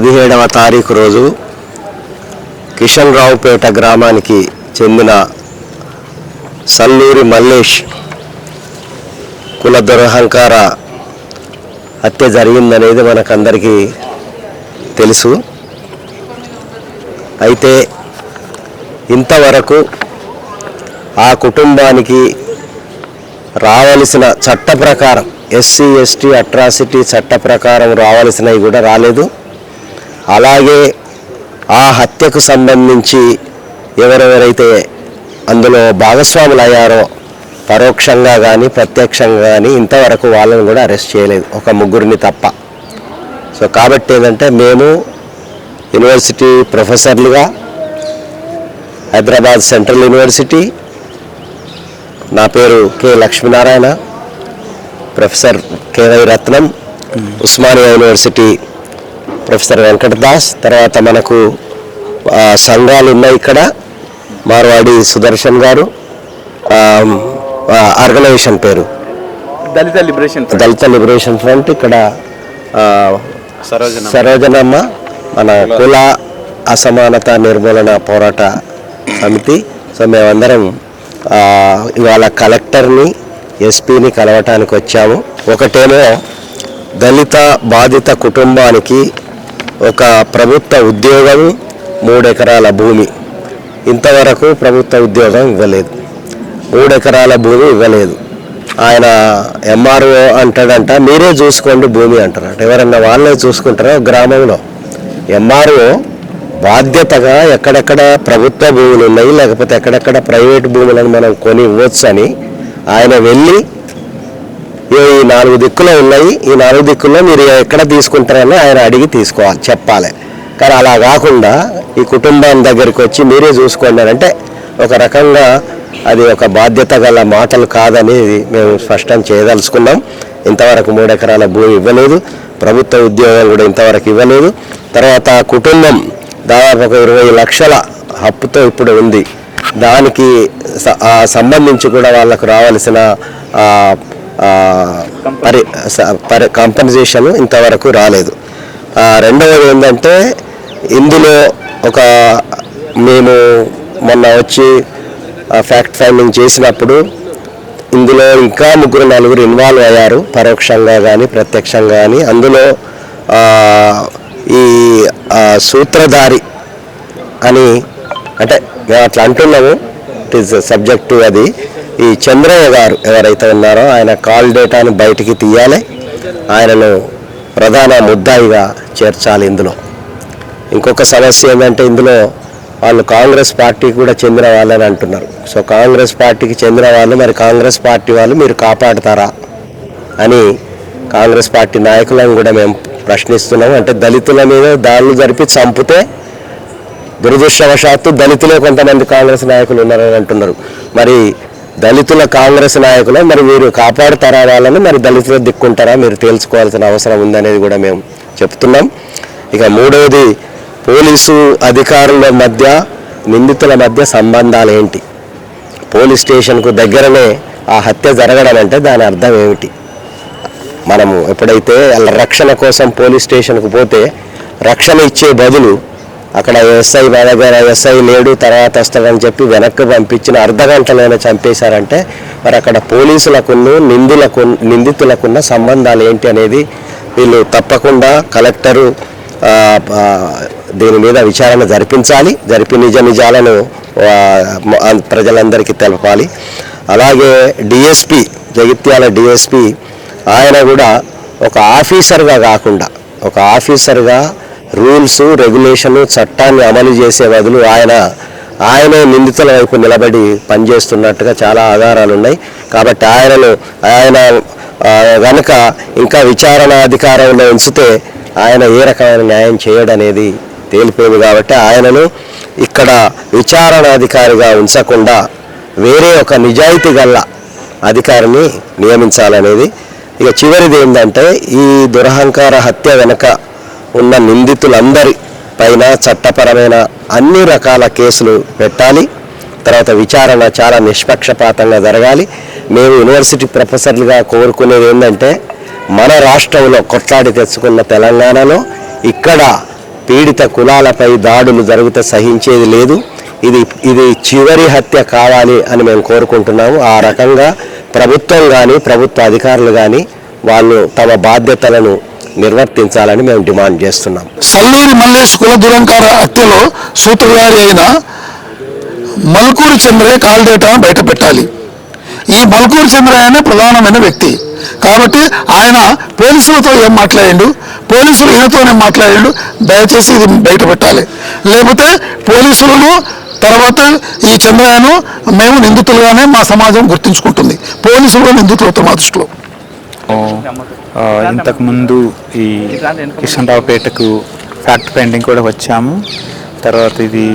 పదిహేడవ తారీఖు రోజు కిషన్ రావుపేట గ్రామానికి చెందిన సల్లూరి మల్లేష్ కుల దురహంకార హత్య జరిగిందనేది మనకందరికీ తెలుసు. అయితే ఇంతవరకు ఆ కుటుంబానికి రావలసిన చట్ట ప్రకారం ఎస్సీ ఎస్టీ అట్రాసిటీ చట్ట ప్రకారం రావాల్సినవి కూడా రాలేదు. అలాగే ఆ హత్యకు సంబంధించి ఎవరెవరైతే అందులో భాగస్వాములు అయ్యారో పరోక్షంగా కానీ ప్రత్యక్షంగా కానీ ఇంతవరకు వాళ్ళని కూడా అరెస్ట్ చేయలేదు. ఒక ముగ్గురిని తప్ప. సో కాబట్టి ఏంటంటే మేము యూనివర్సిటీ ప్రొఫెసర్లుగా హైదరాబాద్ సెంట్రల్ యూనివర్సిటీ నా పేరు K Lakshminarayana professor K Y Ratnam Osmania university professor Venkatadas తర్వాత మనకు సంఘాలు ఉన్నాయి ఇక్కడ. మార్వాడి సుదర్శన్ గారు ఆర్గనైజేషన్ పేరు. Dalit liberation Dalit liberation front ఇక్కడ సరోజనమ్మ. మన కుల అసమానత నిర్మూలన పోరాట సమితి. సో మేమందరం ఇవాళ కలెక్టర్ని ఎస్పీని కలవటానికి వచ్చాము. ఒకటేమో దళిత బాధిత కుటుంబానికి ఒక ప్రభుత్వ ఉద్యోగం మూడెకరాల భూమి. ఇంతవరకు ప్రభుత్వ ఉద్యోగం ఇవ్వలేదు. మూడెకరాల భూమి ఇవ్వలేదు. ఆయన ఎంఆర్ఓ అంటాడంట మీరే చూసుకోండి భూమి అంటారంట. ఎవరన్నా వాళ్ళే చూసుకుంటారా గ్రామంలో? ఎంఆర్ఓ బాధ్యతగా ఎక్కడెక్కడ ప్రభుత్వ భూములు ఉన్నాయి లేకపోతే ఎక్కడెక్కడ ప్రైవేట్ భూములను మనం కొని ఇవ్వచ్చు అని ఆయన వెళ్ళి ఈ నాలుగు దిక్కులు ఉన్నాయి ఈ నాలుగు దిక్కుల్లో మీరు ఎక్కడ తీసుకుంటారని ఆయన అడిగి తీసుకోవాలి చెప్పాలి. కానీ అలా కాకుండా ఈ కుటుంబం దగ్గరికి వచ్చి మీరే చూసుకోండి అని అంటే ఒక రకంగా అది ఒక బాధ్యత గల మాటలు కాదని మేము స్పష్టం చేయదలుచుకున్నాం. ఇంతవరకు మూడు ఎకరాల భూమి ఇవ్వలేదు. ప్రభుత్వ ఉద్యోగాలు కూడా ఇంతవరకు ఇవ్వలేదు. తర్వాత కుటుంబం దాదాపు ఒక ఇరవై లక్షల అప్పుతో ఇప్పుడు ఉంది. దానికి సంబంధించి కూడా వాళ్ళకు రావాల్సిన పరి పరి కంపెన్సేషన్ ఇంతవరకు రాలేదు. రెండవది ఏంటంటే ఇందులో ఒక మేము మొన్న వచ్చి ఫ్యాక్ట్ ఫైండింగ్ చేసినప్పుడు ఇందులో ఇంకా ముగ్గురు నలుగురు ఇన్వాల్వ్ అయ్యారు పరోక్షంగా కానీ ప్రత్యక్షంగా కానీ అందులో ఈ సూత్రధారి అని అంటే మేము అట్లా అంటున్నాము. ఇట్ ఈస్ సబ్జెక్టు అది. ఈ చంద్రయ్య గారు ఎవరైతే ఉన్నారో ఆయన కాల్ డేటాను బయటికి తీయాలి. ఆయనను ప్రధాన ముద్దాయిగా చేర్చాలి ఇందులో. ఇంకొక సమస్య ఏంటంటే ఇందులో వాళ్ళు కాంగ్రెస్ పార్టీకి కూడా చెందిన వాళ్ళని అంటున్నారు. సో కాంగ్రెస్ పార్టీకి చెందిన వాళ్ళు మరి కాంగ్రెస్ పార్టీ వాళ్ళు మీరు కాపాడతారా అని కాంగ్రెస్ పార్టీ నాయకులను కూడా మేము ప్రశ్నిస్తున్నాము అంటే దళితుల మీద దాడులు జరిపి చంపితే దురదృష్టవశాత్తు దళితులే కొంతమంది కాంగ్రెస్ నాయకులు ఉన్నారని అంటున్నారు. మరి దళితుల కాంగ్రెస్ నాయకులు మరి మీరు కాపాడుతారా వాళ్ళని మరి దళితులు దిక్కుంటారా మీరు తేల్చుకోవాల్సిన అవసరం ఉందనేది కూడా మేము చెప్తున్నాం. ఇక మూడవది పోలీసు అధికారుల మధ్య నిందితుల మధ్య సంబంధాలు ఏంటి? పోలీస్ స్టేషన్కు దగ్గరనే ఆ హత్య జరగడం అంటే దాని అర్థం ఏమిటి? మనము ఎప్పుడైతే వాళ్ళ రక్షణ కోసం పోలీస్ స్టేషన్కు పోతే రక్షణ ఇచ్చే బదులు అక్కడ ఎస్ఐ మా దగ్గర ఎస్ఐ లేడు తర్వాత వస్తాడని చెప్పి వెనక్కి పంపించిన అర్ధ గంటలోనే చంపేశారంటే మరి అక్కడ పోలీసులకును నిందులకు నిందితులకున్న సంబంధాలు ఏంటి అనేది వీళ్ళు తప్పకుండా కలెక్టరు దీని మీద విచారణ జరిపించాలి. జరిపి నిజ నిజాలను ప్రజలందరికీ తెలపాలి. అలాగే డిఎస్పి జగిత్యాల డిఎస్పి ఆయన కూడా ఒక ఆఫీసర్గా కాకుండా ఒక ఆఫీసర్గా రూల్స్ రెగ్యులేషన్ చట్టాన్ని అమలు చేసే బదులు ఆయన ఆయనే నిందితుల వైపు నిలబడి పనిచేస్తున్నట్టుగా చాలా ఆధారాలు ఉన్నాయి. కాబట్టి ఆయనను ఆయన కనుక ఇంకా విచారణ అధికారంలో ఉంచితే ఆయన ఏ రకమైన న్యాయం చేయడనేది తేలిపోయింది కాబట్టి ఆయనను ఇక్కడ విచారణ అధికారిగా ఉంచకుండా వేరే ఒక నిజాయితీ గల అధికారిని నియమించాలనేది. ఇక చివరిది ఏంటంటే ఈ దురహంకార హత్య వెనక ఉన్న నిందితులందరి పైన చట్టపరమైన అన్ని రకాల కేసులు పెట్టాలి. తర్వాత విచారణ చాలా నిష్పక్షపాతంగా జరగాలి. మేము యూనివర్సిటీ ప్రొఫెసర్లుగా కోరుకునేది ఏంటంటే మన రాష్ట్రంలో కొట్లాడి తెచ్చుకున్న తెలంగాణలో ఇక్కడ పీడిత కులాలపై దాడులు జరిగితే సహించేది లేదు. ఇది ఇది చివరి హత్య కావాలి అని మేము కోరుకుంటున్నాము. ఆ రకంగా ప్రభుత్వం కానీ ప్రభుత్వ అధికారులు కానీ వాళ్ళు తమ బాధ్యతలను నిర్వర్తించాలని మేము డిమాండ్ చేస్తున్నాం. సల్లూరి మల్లేష్ కుల దురంకార హత్యలో సూత్రధారి అయిన మల్కూరు చంద్రయ్య కాల్డేటాను బయట పెట్టాలి ఈ మల్కూరు చంద్రయ్యనే ప్రధానమైన వ్యక్తి. కాబట్టి ఆయన పోలీసులతో ఏం మాట్లాడిండు? పోలీసులు ఈయనతోనే మాట్లాడిండు? దయచేసి ఇది బయట పెట్టాలి లేకపోతే పోలీసులను తర్వాత ఈ చంద్రయ్యను మేము నిందితులుగానే మా సమాజం గుర్తించుకుంటుంది. పోలీసులు నిందితులతో మా దృష్టిలో. ఇంతకుముందు ఈ కిషన్రావుపేటకు ఫ్యాక్ట్ ఫైండింగ్ కూడా వచ్చాము. తర్వాత ఇది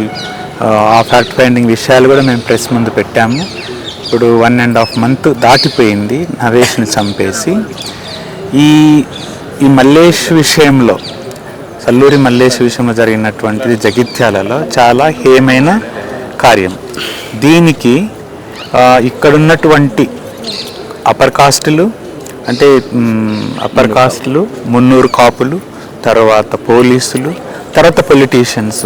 ఆ, ఫ్యాక్ట్ ఫైండింగ్ విషయాలు కూడా మేము ప్రెస్ ముందు పెట్టాము. ఇప్పుడు వన్ అండ్ హాఫ్ మంత్ దాటిపోయింది నరేష్ని చంపేసి. ఈ ఈ మల్లేష్ విషయంలో సల్లూరి మల్లేష్ విషయంలో జరిగినటువంటిది జగిత్యాలలో చాలా హేమైన కార్యం. దీనికి ఇక్కడున్నటువంటి అప్పర్ కాస్టులు అంటే అప్పర్ కాస్ట్లు మున్నూరు కాపులు తర్వాత పోలీసులు తర్వాత పొలిటీషియన్స్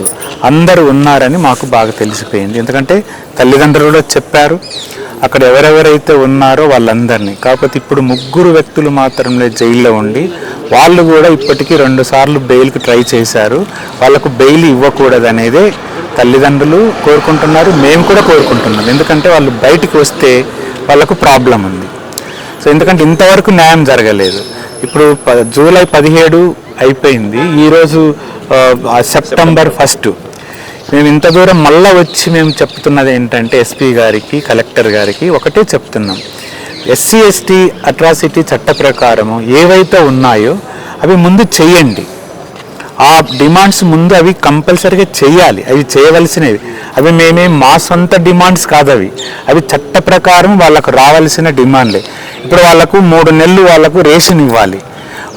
అందరూ ఉన్నారని మాకు బాగా తెలిసిపోయింది. ఎందుకంటే తల్లిదండ్రులు కూడా చెప్పారు అక్కడ ఎవరెవరైతే ఉన్నారో వాళ్ళందరినీ. కాకపోతే ఇప్పుడు ముగ్గురు వ్యక్తులు మాత్రమే జైల్లో ఉండి వాళ్ళు కూడా ఇప్పటికీ రెండు సార్లు బెయిల్కి ట్రై చేశారు. వాళ్ళకు బెయిల్ ఇవ్వకూడదనేదే తల్లిదండ్రులు కోరుకుంటున్నారు మేము కూడా కోరుకుంటున్నాం. ఎందుకంటే వాళ్ళు బయటికి వస్తే వాళ్ళకు ప్రాబ్లం ఉంది. సో ఎందుకంటే ఇంతవరకు న్యాయం జరగలేదు. ఇప్పుడు ప- జూలై పదిహేడు అయిపోయింది. ఈరోజు సెప్టెంబర్ ఫస్ట్. మేము ఇంత దూరం మళ్ళా వచ్చి మేము చెప్తున్నది ఏంటంటే ఎస్పీ గారికి కలెక్టర్ గారికి ఒకటే చెప్తున్నాం. ఎస్సీ ఎస్టీ అట్రాసిటీ చట్ట ప్రకారము ఏవైతే ఉన్నాయో అవి ముందు చెయ్యండి. ఆ డిమాండ్స్ ముందు అవి కంపల్సరీగా చేయాలి. అవి చేయవలసినవి. అవి మేమేం మా సొంత డిమాండ్స్ కాదు అవి. అవి చట్ట ప్రకారం వాళ్ళకు రావాల్సిన డిమాండ్లే. ఇప్పుడు వాళ్ళకు మూడు నెలలు వాళ్ళకు రేషన్ ఇవ్వాలి.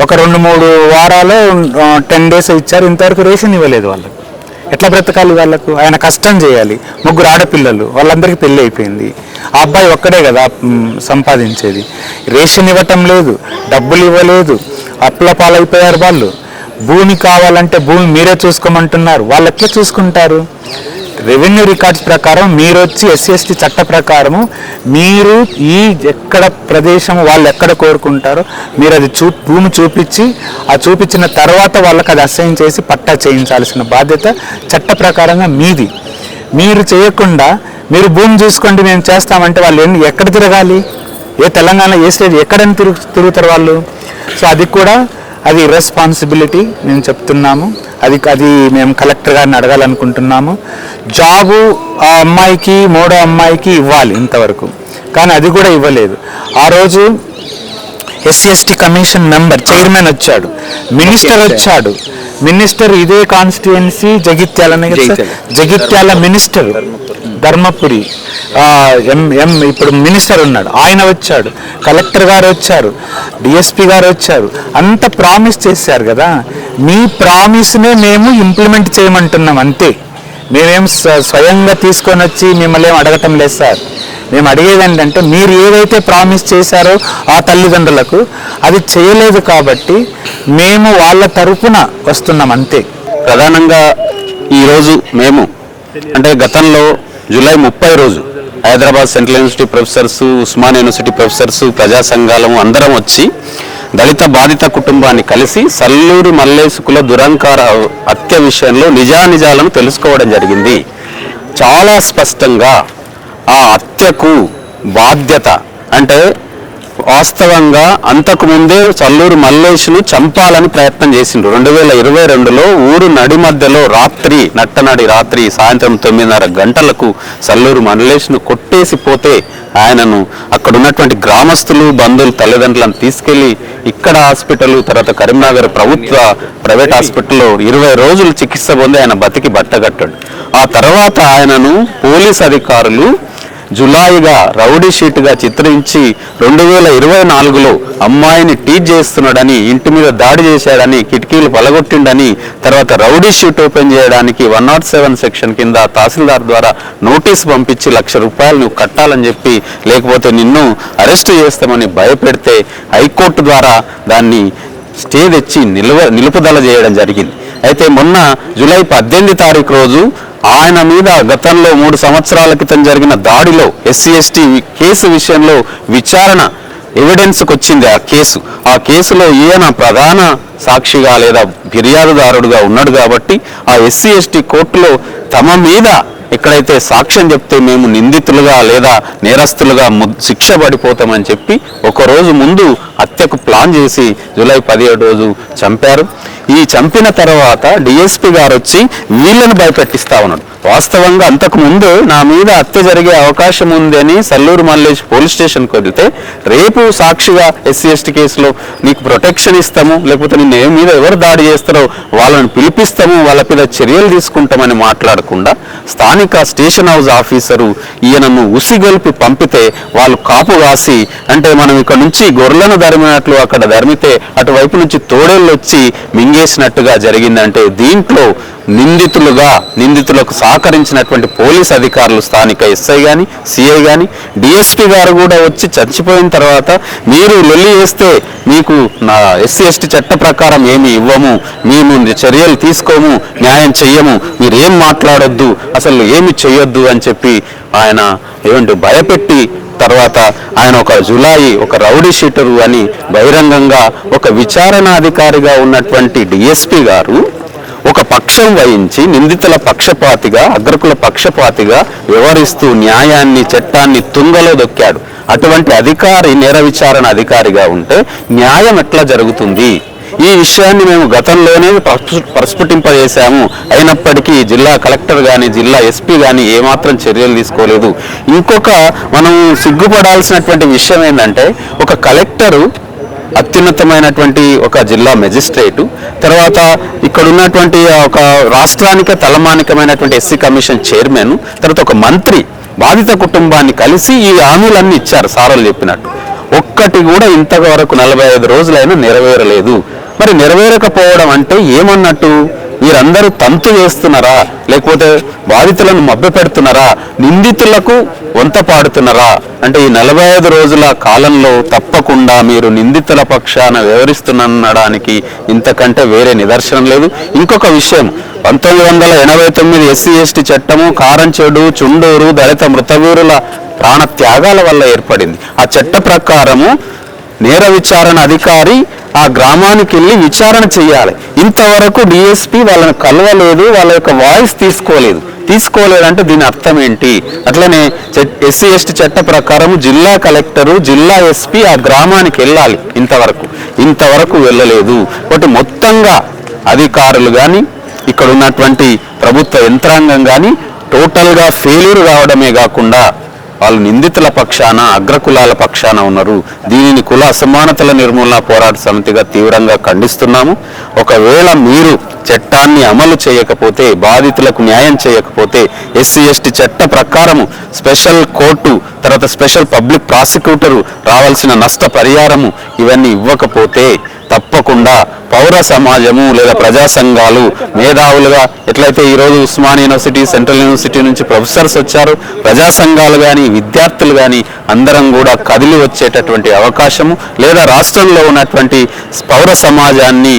ఒక రెండు మూడు వారాలు టెన్ డేస్ ఇచ్చారు. ఇంతవరకు రేషన్ ఇవ్వలేదు వాళ్ళకు. ఎట్లా బ్రతకాలి వాళ్ళకు? ఆయన కష్టం చేయాలి. ముగ్గురు ఆడపిల్లలు. వాళ్ళందరికీ పెళ్ళి అయిపోయింది. ఆ అబ్బాయి ఒక్కడే కదా సంపాదించేది. రేషన్ ఇవ్వటం లేదు. డబ్బులు ఇవ్వలేదు. అప్పుల పాలైపోయారు వాళ్ళు. భూమి కావాలంటే భూమి మీరే చూసుకోమంటున్నారు. వాళ్ళు ఎట్లా చూసుకుంటారు? రెవెన్యూ రికార్డ్స్ ప్రకారం మీరు వచ్చి ఎస్సీఎస్టీ చట్ట ప్రకారము మీరు ఈ ఎక్కడ ప్రదేశం వాళ్ళు ఎక్కడ కోరుకుంటారో మీరు అది చూ భూమి చూపించి ఆ చూపించిన తర్వాత వాళ్ళకి అది అసైన్ చేసి పట్టా చేయించాల్సిన బాధ్యత చట్ట ప్రకారంగా మీది. మీరు చేయకుండా మీరు భూమి చూసుకోండి మేము చేస్తామంటే వాళ్ళు ఎన్ని ఎక్కడ తిరగాలి? ఏ తెలంగాణ ఏ స్టేట్ ఎక్కడని తిరుగు తిరుగుతారు వాళ్ళు? సో అది కూడా అది రెస్పాన్సిబిలిటీ మేము చెప్తున్నాము. అది అది మేము కలెక్టర్ గారిని అడగాలనుకుంటున్నాము. జాబు ఆ అమ్మాయికి మూడో అమ్మాయికి ఇవ్వాలి ఇంతవరకు. కానీ అది కూడా ఇవ్వలేదు. ఆ రోజు SC ST commission member chairman వచ్చాడు. మినిస్టర్ వచ్చాడు. మినిస్టర్ ఇదే constituency sir? Jagtial. Minister. Dharmapuri. M M ఇప్పుడు మినిస్టర్ ఉన్నాడు. ఆయన వచ్చాడు. కలెక్టర్ గారు వచ్చారు. డిఎస్పి గారు వచ్చారు. అంత ప్రామిస్ చేశారు కదా. మీ ప్రామిస్నే మేము ఇంప్లిమెంట్ చేయమంటున్నాం అంతే. మేమేం స్వ- స్వయంగా తీసుకొని వచ్చి మిమ్మల్ని ఏం అడగటం లేదు సార్. మేము అడిగేది ఏంటంటే మీరు ఏదైతే ప్రామిస్ చేశారో ఆ తల్లిదండ్రులకు అది చేయలేదు కాబట్టి మేము వాళ్ళ తరపున వస్తున్నాం అంతే. ప్రధానంగా ఈరోజు మేము అంటే గతంలో జూలై ముప్పై రోజు Hyderabad central university professors Osman university professors ప్రజా సంఘాలము అందరం వచ్చి దళిత బాధిత కుటుంబాన్ని కలిసి సల్లూరి మల్లేసుకుల దురంకార హత్య విషయంలో నిజానిజాలను తెలుసుకోవడం జరిగింది. చాలా స్పష్టంగా ఆ హత్యకు బాధ్యత అంటే వాస్తవంగా అంతకుముందే చల్లూరు మల్లేష్ను చంపాలని ప్రయత్నం చేసిండ్రు. రెండు వేల ఇరవై రెండులో ఊరు నడి మధ్యలో రాత్రి నట్టనడి రాత్రి సాయంత్రం తొమ్మిదిన్నర గంటలకు చల్లూరు మల్లేష్ను కొట్టేసి పోతే ఆయనను అక్కడ ఉన్నటువంటి గ్రామస్తులు బంధువులు తల్లిదండ్రులను తీసుకెళ్ళి ఇక్కడ హాస్పిటల్ తర్వాత కరీంనగర్ ప్రభుత్వ ప్రైవేట్ హాస్పిటల్లో ఇరవై రోజులు చికిత్స పొంది ఆయన బతికి బట్టగట్టాడు. ఆ తర్వాత ఆయనను పోలీస్ అధికారులు జులాయిగా రౌడీ షీట్గా చిత్రించి రెండు వేల ఇరవై నాలుగులో అమ్మాయిని టీచ్ చేస్తున్నాడని ఇంటి మీద దాడి చేశాడని కిటికీలు పలగొట్టిండని తర్వాత రౌడీ షీట్ ఓపెన్ చేయడానికి వన్ నాట్ సెవెన్ సెక్షన్ కింద తహసీల్దార్ ద్వారా నోటీస్ పంపించి లక్ష రూపాయలు నువ్వు కట్టాలని చెప్పి లేకపోతే నిన్ను అరెస్ట్ చేస్తామని భయపెడితే హైకోర్టు ద్వారా దాన్ని స్టే తెచ్చి నిలువ నిలుపుదల చేయడం జరిగింది. అయితే మొన్న జూలై పద్దెనిమిది తారీఖు రోజు ఆయన మీద గతంలో మూడు సంవత్సరాల క్రితం జరిగిన దాడిలో ఎస్సీ ఎస్టీ కేసు విషయంలో విచారణ ఎవిడెన్స్కి వచ్చింది ఆ కేసు. ఆ కేసులో ఈయన ప్రధాన సాక్షిగా లేదా ఫిర్యాదుదారుడుగా ఉన్నాడు కాబట్టి ఆ ఎస్సీ ఎస్టీ కోర్టులో తమ మీద ఎక్కడైతే సాక్ష్యం చెప్తే మేము నిందితులుగా లేదా నేరస్తులుగా శిక్ష పడిపోతామని చెప్పి ఒకరోజు ముందు హత్యకు ప్లాన్ చేసి జూలై పదిహేడు రోజు చంపారు. ఈ చంపిన తర్వాత డిఎస్పి గారు వచ్చి వీళ్ళని భయపెట్టిస్తా ఉన్నాడు. వాస్తవంగా అంతకు ముందు నా మీద హత్య జరిగే అవకాశం ఉంది అని సల్లూరు మల్లేష్ పోలీస్ స్టేషన్కి వెళ్తే రేపు సాక్షిగా ఎస్సీ ఎస్టీ కేసులో నీకు ప్రొటెక్షన్ ఇస్తాము లేకపోతే నిన్ను ఏ మీద ఎవరు దాడి చేస్తారో వాళ్ళని పిలిపిస్తాము వాళ్ళ మీద చర్యలు తీసుకుంటామని మాట్లాడకుండా స్థానిక స్టేషన్ హౌస్ ఆఫీసరు ఈయనను ఉసిగొల్పి పంపితే వాళ్ళు కాపు కాసి అంటే మనం ఇక్కడ నుంచి గొర్రెలను ధరిమినట్లు అక్కడ ధరిమితే అటువైపు నుంచి తోడేళ్ళు వచ్చి మింగేసినట్టుగా జరిగిందంటే దీంట్లో నిందితులుగా నిందితులకు సహకరించినటువంటి పోలీస్ అధికారులు స్థానిక ఎస్ఐ కానీ సిఐ కానీ డిఎస్పీ గారు కూడా వచ్చి చచ్చిపోయిన తర్వాత మీరు లొల్లి వేస్తే మీకు నా ఎస్సీ ఎస్టీ చట్ట ప్రకారం ఏమి ఇవ్వము మేము చర్యలు తీసుకోము న్యాయం చెయ్యము మీరేం మాట్లాడొద్దు అసలు ఏమి చెయ్యొద్దు అని చెప్పి ఆయన ఏమంటే భయపెట్టి తర్వాత ఆయన ఒక జులాయి ఒక రౌడీ షీటరు అని బహిరంగంగా ఒక విచారణాధికారిగా ఉన్నటువంటి డిఎస్పి గారు ఒక పక్షం వహించి నిందితుల పక్షపాతిగా అగ్రకుల పక్షపాతిగా వ్యవహరిస్తూ న్యాయాన్ని చట్టాన్ని తుంగలో దొక్కాడు. అటువంటి అధికారి నేర విచారణ అధికారిగా ఉంటే న్యాయం ఎట్లా జరుగుతుంది? ఈ విషయాన్ని మేము గతంలోనే ప్రస్ఫుటింపజేశాము అయినప్పటికీ జిల్లా కలెక్టర్ కానీ జిల్లా ఎస్పీ కానీ ఏమాత్రం చర్యలు తీసుకోలేదు. ఇంకొక మనం సిగ్గుపడాల్సినటువంటి విషయం ఏంటంటే ఒక కలెక్టరు అత్యున్నతమైనటువంటి ఒక జిల్లా మెజిస్ట్రేటు తర్వాత ఇక్కడ ఉన్నటువంటి ఒక రాష్ట్రానికి తలమానికమైనటువంటి ఎస్సీ కమిషన్ చైర్మన్ తర్వాత ఒక మంత్రి బాధిత కుటుంబాన్ని కలిసి ఈ హామీలన్నీ ఇచ్చారు సారలు చెప్పినట్టు. ఒక్కటి కూడా ఇంతవరకు నలభై ఐదు రోజులైనా నెరవేరలేదు. మరి నెరవేరకపోవడం అంటే ఏమన్నట్టు? వీరందరూ తంతు వేస్తున్నారా? లేకపోతే బాధితులను మభ్య పెడుతున్నారా? నిందితులకు వంత పాడుతున్నారా? అంటే ఈ నలభై ఐదు రోజుల కాలంలో తప్పకుండా మీరు నిందితుల పక్షాన వివరిస్తున్నడానికి ఇంతకంటే వేరే నిదర్శనం లేదు. ఇంకొక విషయం పంతొమ్మిది వందల ఎనభై తొమ్మిది ఎస్సీ ఎస్టీ చట్టము కారంచెడు చుండూరు దళిత మృతవీరుల ప్రాణ త్యాగాల వల్ల ఏర్పడింది. ఆ చట్ట ప్రకారము నేర విచారణ అధికారి ఆ గ్రామానికి వెళ్ళి విచారణ చేయాలి. ఇంతవరకు డిఎస్పి వాళ్ళని కలవలేదు వాళ్ళ యొక్క వాయిస్ తీసుకోలేదు. తీసుకోలేదంటే దీని అర్థం ఏంటి? అట్లనే ఎస్సీ ఎస్టీ చట్ట ప్రకారం జిల్లా కలెక్టరు జిల్లా ఎస్పీ ఆ గ్రామానికి వెళ్ళాలి ఇంతవరకు. ఇంతవరకు వెళ్ళలేదు. కాబట్టి మొత్తంగా అధికారులు కానీ ఇక్కడ ఉన్నటువంటి ప్రభుత్వ యంత్రాంగం కానీ టోటల్గా ఫెయిల్యూర్ కావడమే కాకుండా వాళ్ళు నిందితుల పక్షాన అగ్రకులాల పక్షాన ఉన్నారు. దీనిని కుల అసమానతల నిర్మూలన పోరాట సమితిగా తీవ్రంగా ఖండిస్తున్నాము. ఒకవేళ మీరు చట్టాన్ని అమలు చేయకపోతే బాధితులకు న్యాయం చేయకపోతే ఎస్సీ ఎస్టీ చట్ట ప్రకారము స్పెషల్ కోర్టు తర్వాత స్పెషల్ పబ్లిక్ ప్రాసిక్యూటరు రావాల్సిన నష్ట పరిహారము ఇవన్నీ ఇవ్వకపోతే తప్పకుండా పౌర సమాజము లేదా ప్రజా సంఘాలు మేధావులుగా ఎట్లయితే ఈరోజు ఉస్మాన్ యూనివర్సిటీ సెంట్రల్ యూనివర్సిటీ నుంచి ప్రొఫెసర్స్ వచ్చారు ప్రజా సంఘాలు కానీ విద్యార్థులు కానీ అందరం కూడా కదిలి వచ్చేటటువంటి అవకాశము లేదా రాష్ట్రంలో ఉన్నటువంటి పౌర సమాజాన్ని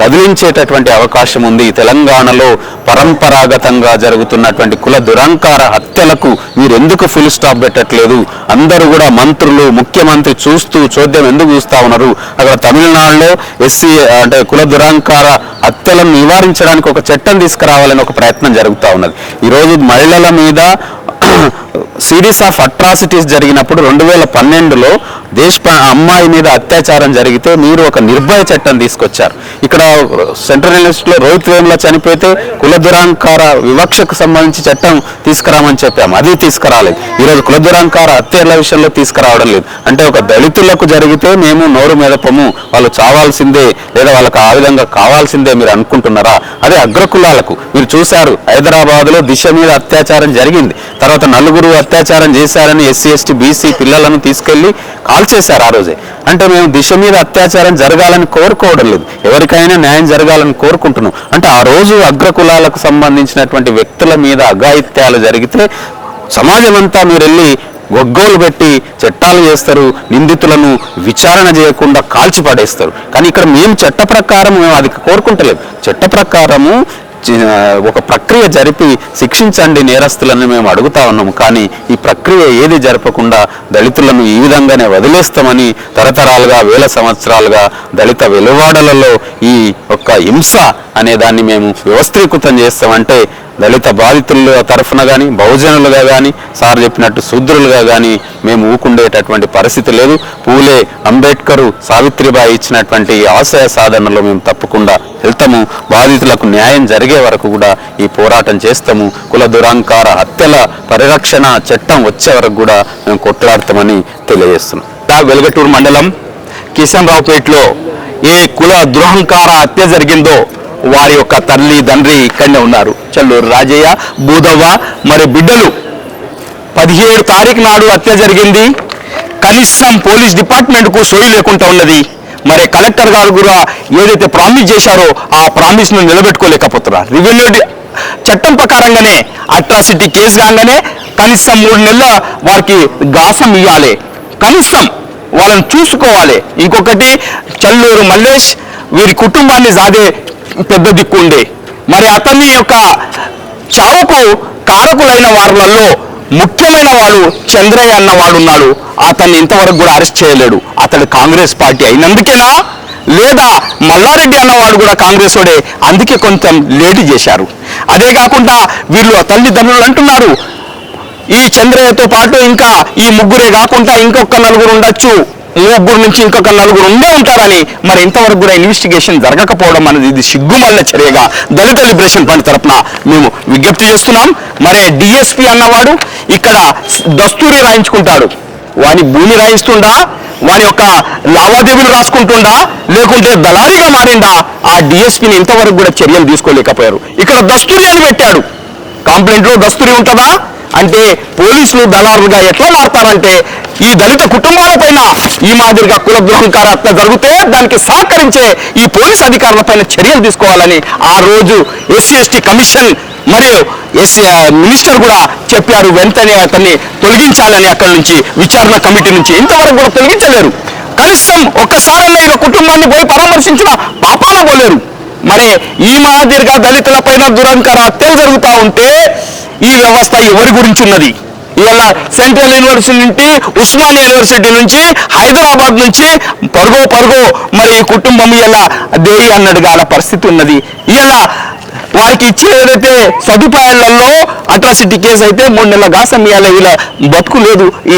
కదిలించేటటువంటి అవకాశం ఉంది. తెలంగాణలో పరంపరాగతంగా జరుగుతున్నటువంటి కుల దురంకార హత్యలకు మీరు ఎందుకు ఫుల్ స్టాప్ పెట్టట్లేదు? అందరూ కూడా మంత్రులు ముఖ్యమంత్రి చూస్తూ చోద్యం ఎందుకు చూస్తూ ఉన్నారు? అక్కడ తమిళనాడులో ఎస్సీ అంటే కుల దురంకార హత్యలను నివారించడానికి ఒక చట్టం తీసుకురావాలని ఒక ప్రయత్నం జరుగుతూ ఉన్నది. ఈరోజు మహిళల మీద సిరీస్ ఆఫ్ అట్రాసిటీస్ జరిగినప్పుడు రెండు వేల పన్నెండులో దేశ అమ్మాయి మీద అత్యాచారం జరిగితే మీరు ఒక నిర్భయ చట్టం తీసుకొచ్చారు. ఇక్కడ సెంట్రల్ యూనివర్సిటీలో రోహిత్ వేముల చనిపోతే కుల దురాంకార వివక్షకు సంబంధించి చట్టం తీసుకురామని చెప్పాము. అది తీసుకురాలేదు. ఈరోజు కుల దురాంకార హత్యల విషయంలో తీసుకురావడం లేదు. అంటే ఒక దళితులకు జరిగితే మేము నోరు మెదపము వాళ్ళు చావాల్సిందే లేదా వాళ్ళకి ఆ విధంగా కావాల్సిందే మీరు అనుకుంటున్నారా? అదే అగ్రకులాలకు. మీరు చూశారు హైదరాబాద్లో దిశ మీద అత్యాచారం జరిగింది. తర్వాత నలుగురు అత్యాచారం చేశారని ఎస్సీ ఎస్టీ బీసీ పిల్లలను తీసుకెళ్ళి కాల్ చేశారు ఆ రోజే. అంటే మేము దిశ మీద అత్యాచారం జరగాలని కోరుకోవడం లేదు. ఎవరికైనా న్యాయం జరగాలని కోరుకుంటున్నాం. అంటే ఆ రోజు అగ్రకులాలకు సంబంధించినటువంటి వ్యక్తుల మీద అఘాయిత్యాలు జరిగితే సమాజం అంతా మీరు వెళ్ళి గొగ్గోలు పెట్టి చట్టాలు చేస్తారు నిందితులను విచారణ చేయకుండా కాల్చి పడేస్తారు కానీ ఇక్కడ మేము చట్ట ప్రకారం మేము అది కోరుకుంటలేదు. చట్ట ప్రకారము ఒక ప్రక్రియ జరిపి శిక్షించండి నేరస్తులను మేము అడుగుతా ఉన్నాము. కానీ ఈ ప్రక్రియ ఏది జరపకుండా దళితులను ఈ విధంగానే వదిలేస్తామని తరతరాలుగా వేల సంవత్సరాలుగా దళిత వెలువాడలలో ఈ ఒక్క హింస అనే దాన్ని మేము వ్యవస్థీకృతం చేస్తామంటే దళిత బాధితుల తరఫున కానీ బహుజనులుగా కానీ సార్ చెప్పినట్టు శూద్రులుగా కానీ మేము ఊకుండేటటువంటి పరిస్థితి లేదు. పూలే అంబేద్కర్ సావిత్రిబాయి ఇచ్చినటువంటి ఆశయ సాధనలో మేము తప్పకుండా వెళ్తాము. బాధితులకు న్యాయం జరిగే వరకు కూడా ఈ పోరాటం చేస్తాము. కుల దురాంకార హత్యల పరిరక్షణ చట్టం వచ్చే వరకు కూడా మేము కొట్లాడతామని తెలియజేస్తున్నాం. వెలగటూరు మండలం కిషన్ రావుపేటలో ఏ కుల దురహంకార హత్య జరిగిందో వారి యొక్క తల్లి తండ్రి ఇక్కడనే ఉన్నారు. చల్లూరు రాజయ్య బూదవ్వ మరి బిడ్డలు. పదిహేడు తారీఖు నాడు హత్య జరిగింది. కనీసం పోలీస్ డిపార్ట్మెంట్కు సోయి లేకుండా ఉన్నది. మరి కలెక్టర్ గారు కూడా ఏదైతే ప్రామిస్ చేశారో ఆ ప్రామిస్ను నిలబెట్టుకోలేకపోతున్నారు. రెవెన్యూ చట్టం ప్రకారంగానే అట్రాసిటీ కేసు కాగానే కనీసం మూడు నెలల వారికి గాసం ఇవ్వాలి కనీసం వాళ్ళని చూసుకోవాలి. ఇంకొకటి చల్లూరు మల్లేష్ వీరి కుటుంబాన్ని సాగే పెద్ద దిక్కు ఉండే. మరి అతని యొక్క చావుకు కారకులైన వారులలో ముఖ్యమైన వాడు చంద్రయ్య అన్నవాడు ఉన్నాడు. అతన్ని ఇంతవరకు కూడా అరెస్ట్ చేయలేడు. అతడు కాంగ్రెస్ పార్టీ అయినందుకేనా? లేదా మల్లారెడ్డి అన్నవాడు కూడా కాంగ్రెస్ వాడే. అందుకే కొంచెం లేటు చేశారు. అదే కాకుండా వీళ్ళు ఆ తల్లిదండ్రులు అంటున్నారు. ఈ చంద్రయ్యతో పాటు ఇంకా ఈ ముగ్గురే కాకుండా ఇంకొక నలుగురు ఉండొచ్చు. ముగ్గురు నుంచి ఇంకొక నలుగురు ఉండే ఉంటారని మరి ఇంతవరకు కూడా ఇన్వెస్టిగేషన్ జరగకపోవడం అనేది ఇది సిగ్గుమల్ల చర్యగా దళిత లిబరేషన్ ఫండ్ తరఫున మేము విజ్ఞప్తి చేస్తున్నాం. మరి డిఎస్పి అన్నవాడు ఇక్కడ దస్తూరి రాయించుకుంటాడు. వాని భూమి రాయిస్తుండా? వాని యొక్క లావాదేవీలు రాసుకుంటుండా? లేకుంటే దళారీగా మారిందా ఆ డిఎస్పిని ఇంతవరకు కూడా చర్యలు తీసుకోలేకపోయారు. ఇక్కడ దస్తూరి అని పెట్టాడు. కంప్లైంట్లో దస్తూరి ఉంటుందా? అంటే పోలీసులు దళారులుగా ఎట్లా మారతారంటే ఈ దళిత కుటుంబాల పైన ఈ మాదిరిగా కుల దురహంకార జరిగితే దానికి సహకరించే ఈ పోలీస్ అధికారుల పైన చర్యలు తీసుకోవాలని ఆ రోజు ఎస్సీ ఎస్టీ కమిషన్ మరియు ఎస్సీ మినిస్టర్ కూడా చెప్పారు. వెంటనే అతన్ని తొలగించాలని అక్కడి నుంచి విచారణ కమిటీ నుంచి ఇంతవరకు కూడా తొలగించలేరు. కనీసం ఒక్కసారన్నా ఈయన కుటుంబాన్ని పోయి పరామర్శించిన పాపాన పోలేరు. మరి ఈ మాదిరిగా దళితుల పైన దురంకర హత్యలు జరుగుతూ ఉంటే ఈ వ్యవస్థ ఎవరి గురించి ఉన్నది? ఇవాళ సెంట్రల్ యూనివర్సిటీ నుండి ఉస్మానియా యూనివర్సిటీ నుంచి హైదరాబాద్ నుంచి పరుగో పరుగో మరి ఈ కుటుంబం ఇలా దేయి అన్నట్టు గాల పరిస్థితి ఉన్నది. ఇలా వారికి ఇచ్చే ఏదైతే సదుపాయాలలో అట్రాసిటీ కేసు అయితే మూడు నెలల గాసం ఇవాళ ఇలా బతుకు లేదు. ఈ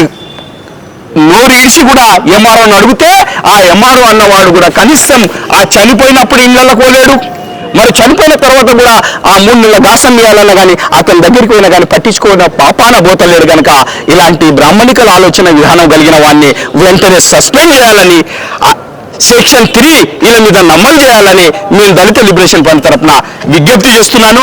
నోరేసి కూడా ఎంఆర్ఓ అడిగితే ఆ ఎంఆర్ఓ అన్నవాడు కూడా కనీసం ఆ చనిపోయినప్పుడు ఇళ్ళకి పోలేడు. మరి చనిపోయిన తర్వాత కూడా ఆ మూడు నెలల దాసం ఇవ్వాలన్నా కానీ అతని దగ్గరికి పోయినా కానీ పట్టించుకోవడం పాపాన పోతలేడు కనుక ఇలాంటి బ్రాహ్మణికల ఆలోచన విధానం కలిగిన వాడిని వెంటనే సస్పెండ్ చేయాలని సెక్షన్ త్రీ వీళ్ళ మీద నమ్మలు చేయాలని నేను దళిత లిబరేషన్ ఫండ్ తరపున విజ్ఞప్తి చేస్తున్నాను.